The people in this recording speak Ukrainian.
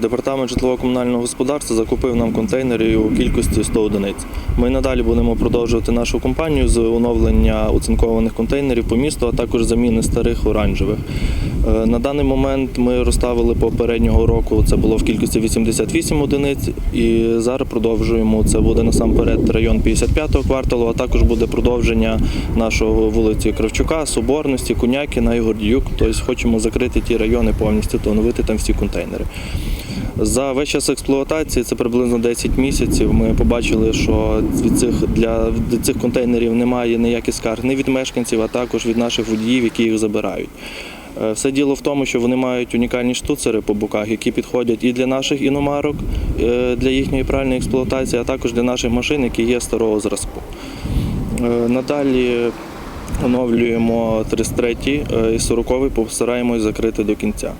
департамент житлово-комунального господарства закупив нам контейнери у кількості 100 одиниць. Ми надалі будемо продовжувати нашу кампанію з оновлення оцинкованих контейнерів по місту, а також заміни старих оранжевих. Е, На даний момент ми розставили попереднього року. Це було в кількості 88 одиниць, і зараз продовжуємо. Це буде насамперед район 55-го кварталу, а також буде продовження нашого вулиці Кравчука, Соборності, Кунякіна і Гордіюк. Тобто хочемо закрити ті райони повністю та оновити там всі контейнери. За весь час експлуатації, це приблизно 10 місяців. Ми побачили, що від цих для від цих контейнерів немає ніяких скарг ні від мешканців, а також від наших водіїв, які їх забирають. Е, Все діло в тому, що вони мають унікальні штуцери по боках, які підходять і для наших іномарок, е, для їхньої правильної експлуатації, а також для наших машин, які є старого зразку. Е, Надалі оновлюємо 33 і 40 постараємось закрити до кінця.